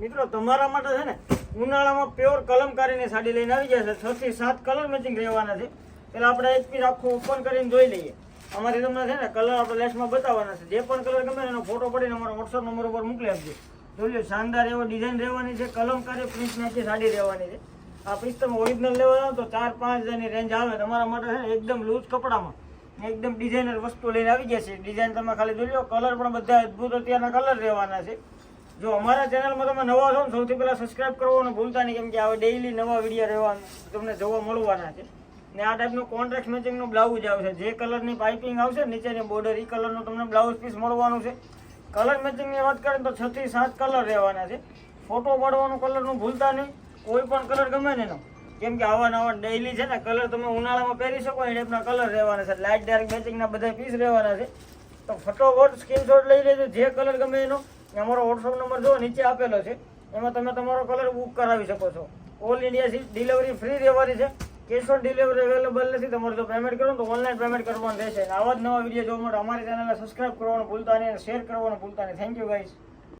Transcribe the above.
મિત્રો, તમારા માટે છે ને, ઉનાળામાં પ્યોર કલમકારીની સાડી લઈને આવી જશે છે. થી સાત કલર મેચિંગ રહેવાના છે. પેલા આપણે એક પીસ આખું ઓપન કરીને જોઈ લઈએ. અમારે તમને છે ને કલર આપણે લેસમાં બતાવવાના છે. જે પણ કલર ગમે એનો ફોટો પડીને અમારા વોટ્સઅપ નંબર ઉપર મોકલી આપજો. જોઈ લો, શાનદાર એવો ડિઝાઇન રહેવાની છે. કલમકારી પ્રિન્ટ નાખી સાડી રહેવાની છે. આ પીસ તમે ઓરિજિનલ લેવા તો ચાર પાંચ હજારની રેન્જ આવે. તમારા માટે છે ને એકદમ લૂઝ કપડામાં એકદમ ડિઝાઇનર વસ્તુ લઈને આવી જશે ડિઝાઇન તમે ખાલી જોઈ લો કલર પણ બધા અદ્ભુત અત્યારના કલર રહેવાના છે. જો અમારા ચેનલમાં તમે નવા છો ને, સૌથી પહેલાં સબસ્ક્રાઇબ કરવાનું ભૂલતા નહીં, કેમ કે હવે ડેઈલી નવા વીડિયો રહેવાના તમને જોવા મળવાના છે. ને આ ટાઈપનું કોન્ટ્રાક્ટ મેચિંગનું બ્લાઉઝ આવશે જે કલરની પાઇપિંગ આવશે નીચેની બોર્ડર એ કલરનું તમને બ્લાઉઝ પીસ મળવાનું છે. કલર મેચિંગની વાત કરીએ તો છ થી સાત કલર રહેવાના છે. ફોટો પાડવાનું કલરનું ભૂલતા નહીં, કોઈ પણ કલર ગમે ને એનો. કેમ કે આવા નવા ડેઈલી છે ને કલર તમે ઉનાળામાં પહેરી શકો, એ ટાઈપના કલર રહેવાના છે. લાઇટ ડાર્ક મેચિંગના બધા પીસ રહેવાના છે. તો ફટોફટ સ્ક્રીનશોટ લઈ લેજો, જે કલર ગમે એનો. અમારો વોટ્સઅપ નંબર જો નીચે આપેલો છે. એમાં તમે તમારો કલર બુક કરાવી શકો છો. ઓલ ઇન્ડિયા ડિલિવરી ફ્રી રહેવાની છે. કેશ ઓન ડિલિવરી અવેલેબલ નથી. તમારે જો પેમેન્ટ કરો તો ઓનલાઈન પેમેન્ટ કરવાનું રહેશે. આવા જ નવા વીડિયો જોવા માટે અમારી ચેનલને સબસ્ક્રાઇબ કરવાનું ભૂલતા નહીં અને શેર કરવાનું ભૂલતા નહીં. Thank you guys